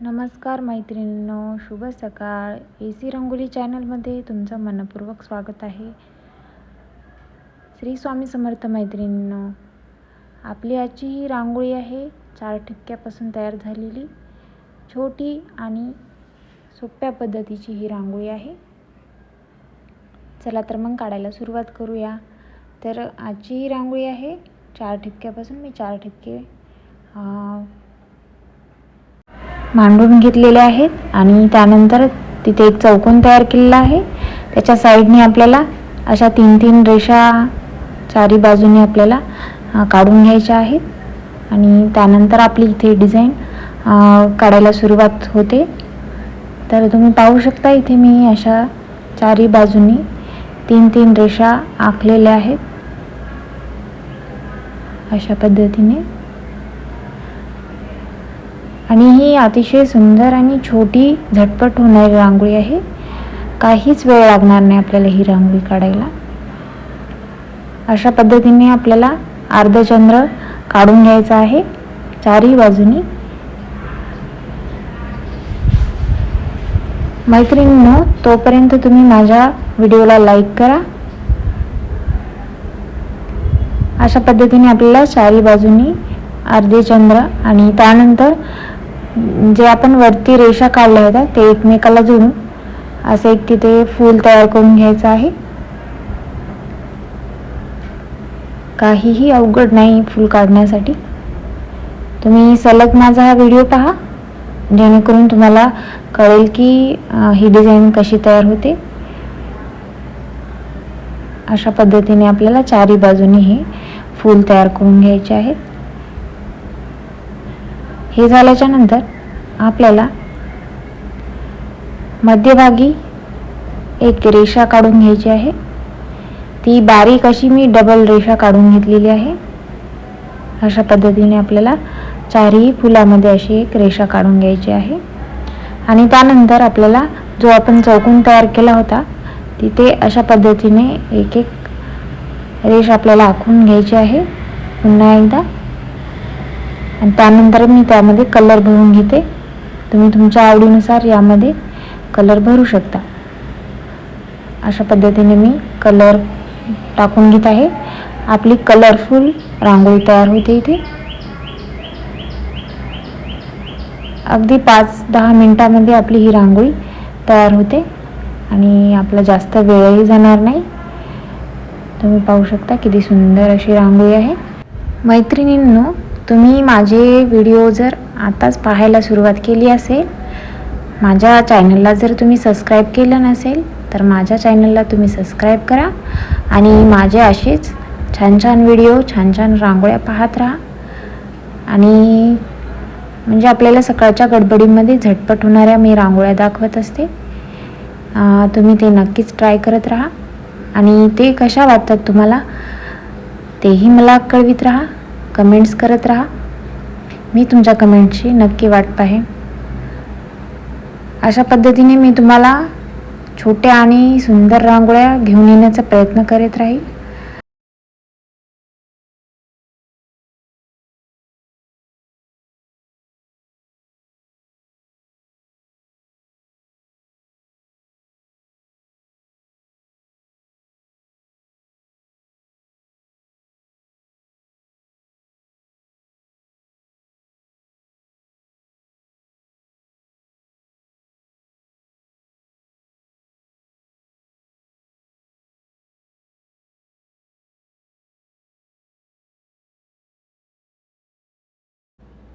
नमस्कार मैत्रिणींनो शुभ सकाळ. ए सी रंगोली चॅनलमध्ये तुमचं मनपूर्वक स्वागत आहे. श्री स्वामी समर्थ मैत्रिणींनो आपली आजची ही रांगोळी आहे चार ठिपक्यापासून तयार झालेली. छोटी आणि सोप्या पद्धतीची ही रांगोळी आहे. चला तर मग काढायला सुरुवात करूया. तर आजची ही रांगोळी आहे चार ठिपक्यापासून मी चार ठिपके मांडून घेतलेले आहेत आणि त्यानंतर तिथे एक चौकोन तयार केलेला आहे. त्याच्या साईडने आपल्याला अशा तीन तीन रेषा चारी बाजूने आपल्याला काढून घ्यायच्या आहेत. आणि त्यानंतर आपली इथे डिझाईन काढायला सुरुवात होते. तर तुम्ही पाहू शकता इथे मी अशा चारी बाजूनी तीन तीन रेषा आखलेल्या आहेत. अशा पद्धतीने. आणि ही अतिशय सुंदर आणि छोटी झटपट होणारी रांगोळी आहे. काहीच वेळ लागणार नाही आपल्याला ही रांगोळी काढायला. अशा पद्धतीने आपल्याला अर्धचंद्र काढून घ्यायचा आहे. चारही बाजूनी. मैत्रिणींनो तोपर्यंत तुम्ही माझ्या व्हिडिओला लाईक करा. अशा पद्धतीने आपल्याला चारी बाजूनी अर्धे चंद्र आणि त्यानंतर जे आपण वरती रेषा काढल्या होत्या ते एकमेकाला जोडून असं एक तिथे फूल तयार करून घ्यायचं आहे. काहीही अवघड नाही फूल काढण्यासाठी. तुम्ही सलग माझा हा व्हिडिओ पहा जेणेकरून तुम्हाला कळेल की ही डिझाईन कशी तयार होते. अशा पद्धतीने आपल्याला चारी बाजूने हे फूल तयार करून घ्यायचे आहेत. हे झाल्याच्यानंतर आपल्याला मध्यभागी एक रेषा काढून घ्यायची आहे. ती बारीक अशी मी डबल रेषा काढून घेतलेली आहे. अशा पद्धतीने आपल्याला चारही फुलामध्ये अशी एक रेषा काढून घ्यायची आहे. आणि त्यानंतर आपल्याला जो आपण चौकून तयार केला होता तिथे अशा पद्धतीने एक एक रेष आपल्याला आखून घ्यायची आहे. पुन्हा एकदा आणि त्यानंतर मी त्यामध्ये कलर भरून घेते. तुम्ही तुमच्या आवडीनुसार यामध्ये कलर भरू शकता. अशा पद्धतीने मी कलर टाकून घेत आहे. आपली कलरफुल रांगोळी तयार होते इथे. अगदी पाच दहा मिनटामध्ये आपली ही रांगोळी तयार होते. आणि आपला जास्त वेळही जाणार नाही. तुम्ही पाहू शकता किती सुंदर अशी रांगोळी आहे. मैत्रिणींनो तुम्ही माझे व्हिडिओ जर आताच पाहायला सुरुवात केली असेल माझ्या चॅनलला जर तुम्ही सबस्क्राईब केलं नसेल तर माझ्या चॅनलला तुम्ही सबस्क्राईब करा आणि माझे असेच छान छान व्हिडिओ छान छान रांगोळ्या पाहत राहा. आणि म्हणजे आपल्याला सकाळच्या गडबडीमध्ये झटपट होणाऱ्या मी रांगोळ्या दाखवत असते. तुम्ही ते नक्कीच ट्राय करत राहा. आणि ते कशा वाटतात तुम्हाला तेही मला कळवित राहा. कमेंट्स करत राहा. मी तुमच्या कमेंटची नक्की वाट पाहे अशा पद्धतीने मी तुम्हाला छोट्या आणि सुंदर रांगोळ्या घेऊन येण्याचा प्रयत्न करत राहील.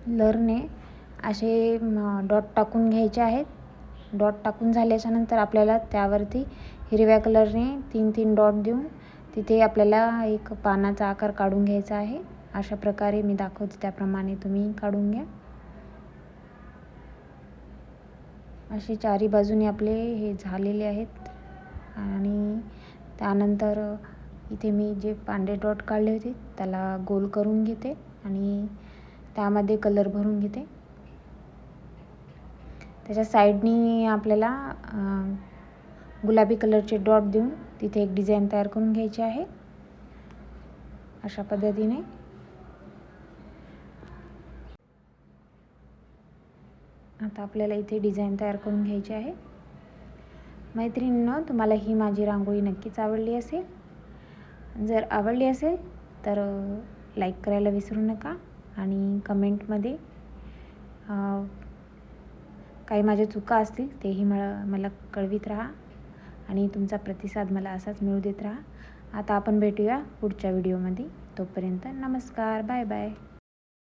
लरने असे डॉट टाकून घ्यायचे आहेत. डॉट टाकून झाल्याच्यानंतर आपल्याला त्यावरती हिरव्या कलरने तीन तीन डॉट देऊन तिथे आपल्याला एक पानाचा आकार काढून घ्यायचा आहे. अशा प्रकारे मी दाखवते त्याप्रमाणे तुम्ही काढून घ्या. असे चारी बाजूने आपले हे झालेले आहेत. आणि त्यानंतर इथे मी जे पांढरे डॉट काढले होते त्याला गोल करून घेते. आणि त्यामध्ये कलर भरून घेते. त्याच्या साईडनी आपल्याला गुलाबी कलरचे डॉट देऊन तिथे एक डिझाईन तयार करून घ्यायची आहे. अशा पद्धतीने. आता आपल्याला इथे डिझाईन तयार करून घ्यायची आहे. मैत्रिणींनो तुम्हाला ही माझी रांगोळी नक्कीच आवडली असेल. जर आवडली असेल तर लाईक करायला विसरू नका. आणि कमेंटमध्ये काही माझ्या चुका असतील तेही मला मला कळवित राहा आणि तुमचा प्रतिसाद मला असाच मिळू देत राहा. आता आपण भेटूया पुढच्या व्हिडिओमध्ये. तोपर्यंत नमस्कार बाय बाय.